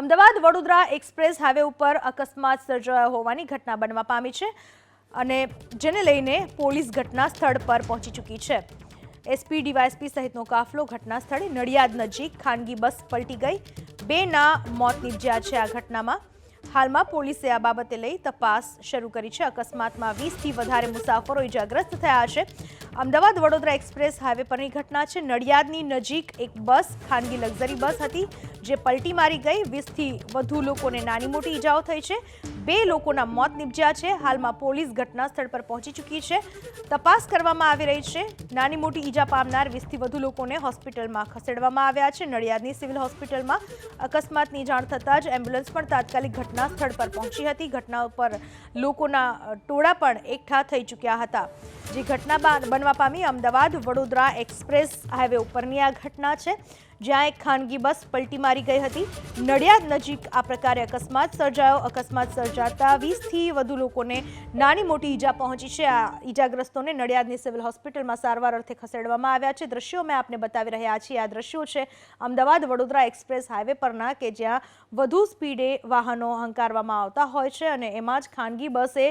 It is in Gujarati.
અમદાવાદ વડોદરા એક્સપ્રેસ હાઈવે ઉપર અકસ્માત સર્જાયો હોવાની ઘટના બનવા પામી છે અને જેને લઈને પોલીસ ઘટના સ્થળ પર પહોંચી ચૂકી છે. એસપી ડીવાયએસપી સહિતનો કાફલો ઘટના સ્થળે નડિયાદ નજીક ખાનગી બસ પલટી ગઈ. બેના મોત નીપજ્યા છે આ ઘટનામાં. હાલમાં પોલીસે આ બાબતે લઈ તપાસ શરૂ કરી છે. અકસ્માતમાં વીસથી વધારે મુસાફરો ઇજાગ્રસ્ત થયા છે. અમદાવાદ વડોદરા એક્સપ્રેસ હાઈવે પરની ઘટના છે. નડિયાદની નજીક એક બસ, ખાનગી લક્ઝરી બસ હતી, જે પલટી મારી ગઈ. વીસથી વધુ લોકોને નાની મોટી ઈજાઓ થઈ છે. બે લોકોના મોત નિપજ્યા છે. હાલમાં પોલીસ ઘટના સ્થળ પર પહોંચી ચૂકી છે. તપાસ કરવામાં આવી રહી છે. નાની મોટી ઈજા પામનાર વીસથી વધુ લોકોને હોસ્પિટલમાં ખસેડવામાં આવ્યા છે. નડિયાદની સિવિલ હોસ્પિટલમાં અકસ્માતની જાણ થતાં જ એમ્બ્યુલન્સ પણ તાત્કાલિક ઘટના સ્થળ પર પહોંચી હતી. ઘટના ઉપર લોકોના ટોળા પણ એકઠા થઈ ચૂક્યા હતા. જે ઘટના બનવા પામી અમદાવાદ વડોદરા એક્સપ્રેસ હાઈવે ઉપરની આ ઘટના છે, જ્યાં એક ખાનગી બસ પલટી મારી ગઈ હતી. નડિયાદ નજીક આ પ્રકારે અકસ્માત સર્જાયો. અકસ્માત સર્જાતા વીસથી વધુ લોકોને નાની મોટી ઈજા પહોંચી છે. આ ઈજાગ્રસ્તોને નડિયાદની સિવિલ હોસ્પિટલમાં સારવાર અર્થે ખસેડવામાં આવ્યા છે. દ્રશ્યો મેં આપને બતાવી રહ્યા છીએ. આ દ્રશ્યો છે અમદાવાદ વડોદરા એક્સપ્રેસ હાઈવે પરના કે જ્યાં વધુ સ્પીડે વાહનો હંકારવામાં આવતા હોય છે અને એમાં જ ખાનગી બસે